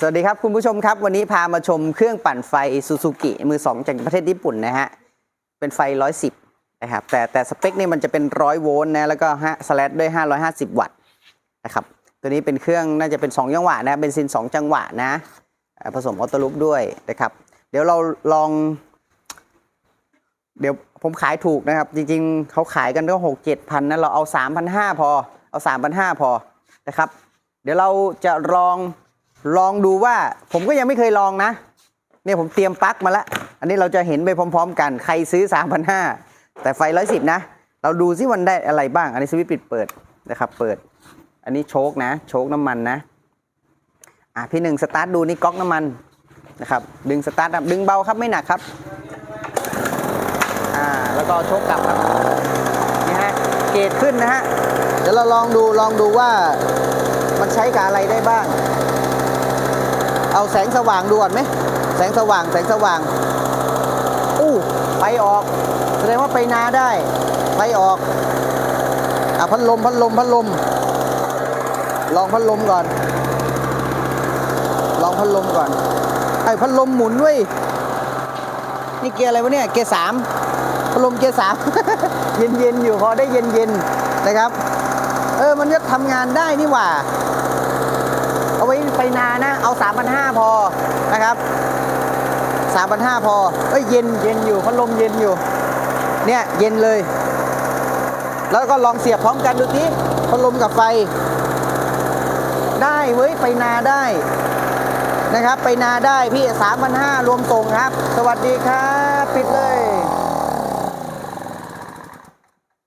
สวัสดีครับคุณผู้ชมครับ วันนี้พามาชมเครื่องปั่นไฟซูซูกิมือสองจากประเทศญี่ปุ่นนะฮะ เป็นไฟ 110 นะครับ แต่แต่สเปคนี่มันจะเป็น 100 โวลต์นะ แล้วก็สแลดด้วย 550 วัตต์นะครับ ตัวนี้เป็นเครื่องน่าจะเป็น 2 จังหวะนะ เป็นซิน 2 จังหวะนะ ผสมออโต้ลูปด้วยนะครับ เดี๋ยวเราลอง เดี๋ยวผมขายถูกนะครับ จริงๆ เขาขายกันก็หกเจ็ดพันนะ เราเอาสามพันห้าพอ เอาสามพันห้าพอนะครับ เดี๋ยวเราจะลอง ลองดูว่าผมก็ยังไม่เคยลองนะ เนี่ยผมเตรียมปลั๊กมาแล้วอันนี้เราจะเห็นไปพร้อม ๆ กันใครซื้อ 3,500 แต่ไฟ 110 นะ เราดูซิมันได้อะไรบ้าง อันนี้สวิตช์ปิดเปิดนะครับ เปิด อันนี้โชคนะ โชคน้ำมันนะ อะพี่หนึ่งสตาร์ทดูนี่ก๊อกน้ำมันนะครับ ดึงสตาร์ทดึงเบาครับไม่หนักครับ อ่าแล้วก็โชคกลับครับนี่ฮะเกรดขึ้นนะฮะเดี๋ยวเราลองดูลองดูว่ามันใช้กับอะไรได้บ้าง เอาแสงสว่างดูก่อนไหมแสงสว่างแสงสว่าง อู้ไฟออก แสดงว่าไปนาได้ ไฟออกอะพัดลมพัดลมพัดลม ลองพัดลมก่อน ลองพัดลมก่อน ไอ้พัดลมหมุนด้วยนี่เกียร์อะไรวะเนี่ย เกียร์สามพัดลมเกียร์สามเย็นเย็นอยู่พอได้เย็นเย็นนะครับ เออมันจะทำงานได้นี่หว่า นานะ เอา 3,500 พอนะครับ 3,500 พอเอ้ยเย็นเย็นอยู่พัดลมเย็นอยู่ เนี่ยเย็นเลย แล้วก็ลองเสียบพร้อมกันดูทีพัดลมกับไฟ ได้เว้ยไปนาได้นะครับ ไปนาได้พี่ 3,500 รวมส่งครับ สวัสดีครับ ปิดเลย